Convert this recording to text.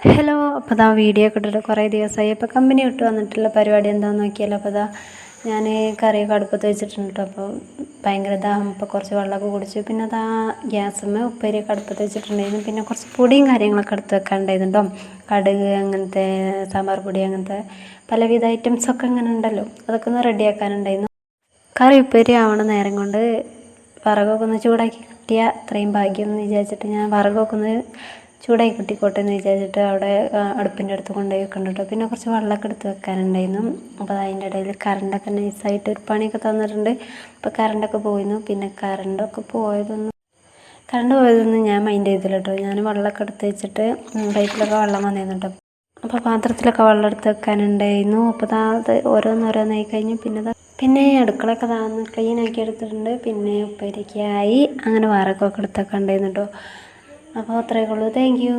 Hello അപ്പോൾ ദാ video ഒക്കെ ഇട്ടിട്ട് കുറേ ദിവസമായി. അപ്പോൾ കമ്പനി വിട്ട് വന്നിട്ടുള്ള പരിപാടി എന്താണെന്ന് നോക്കിയാലോ? അപ്പോൾ ദാ ഞാൻ കറിയൊക്കെ അടുപ്പത്ത് വെച്ചിട്ടുണ്ട് കേട്ടോ. അപ്പോൾ ഭയങ്കര ദാഹം. അപ്പോൾ കുറച്ച് വെള്ളമൊക്കെ കുടിച്ചു പിന്നെ അതാ ഗ്യാസും ഉപ്പേരിയൊക്കെ അടുപ്പത്ത് വെച്ചിട്ടുണ്ടായിരുന്നു. പിന്നെ കുറച്ച് പൊടിയും കാര്യങ്ങളൊക്കെ എടുത്ത് വെക്കാനുണ്ടായിരുന്നു കടുക് അങ്ങനത്തെ സാമ്പാർ പൊടി അങ്ങനത്തെ പലവിധ ഐറ്റംസൊക്കെ അങ്ങനെ ഉണ്ടല്ലോ. അതൊക്കെ ഒന്ന് റെഡിയാക്കാനുണ്ടായിരുന്നു കറി ഉപ്പേരി ആവണ നേരം കൊണ്ട് വിറകൊക്കെ ഒന്ന് ചൂടാക്കി കിട്ടിയ അത്രയും ഭാഗ്യം എന്ന് വിചാരിച്ചിട്ട് ഞാൻ വിറകൊക്കെ ഒന്ന് ചൂടാക്കി കിട്ടിക്കോട്ടെ എന്ന് വിചാരിച്ചിട്ട് അവിടെ അടുപ്പിന്റെ അടുത്ത് കൊണ്ടുപോയി വെക്കുന്നുണ്ട് കേട്ടോ പിന്നെ കുറച്ച് വെള്ളമൊക്കെ എടുത്ത് വെക്കാനുണ്ടായിരുന്നു. അപ്പോൾ അതിന്റെ ഇടയിൽ കറണ്ടൊക്കെ നൈസായിട്ട് ഒരു പണിയൊക്കെ തന്നിട്ടുണ്ട്. അപ്പോൾ കറണ്ടൊക്കെ പോയിരുന്നു. പിന്നെ കറണ്ടൊക്കെ പോയതൊന്നും കറണ്ട് പോയതൊന്നും ഞാൻ മൈൻഡ് ചെയ്തില്ല കേട്ടോ. ഞാൻ വെള്ളമൊക്കെ എടുത്ത് വെച്ചിട്ട് പൈപ്പിലൊക്കെ വെള്ളം വന്നിരുന്നു കേട്ടോ. അപ്പോൾ പാത്രത്തിലൊക്കെ വെള്ളം എടുത്ത് വെക്കാനുണ്ടായിരുന്നു. അപ്പോൾ ദാ അത് ഓരോന്നോരോന്നായി കഴിഞ്ഞു. പിന്നെ പിന്നെ അടുക്കളയൊക്കെ താന്ന് ക്ലീൻ ആക്കി എടുത്തിട്ടുണ്ട്. പിന്നെ ഉപ്പേരിക്കായി അങ്ങനെ വാറക്കൊക്കെ എടുത്തൊക്കെ ഉണ്ടായിരുന്നു കേട്ടോ. അപ്പോൾ അത്രയൊക്കെ ഉള്ളൂ. Thank you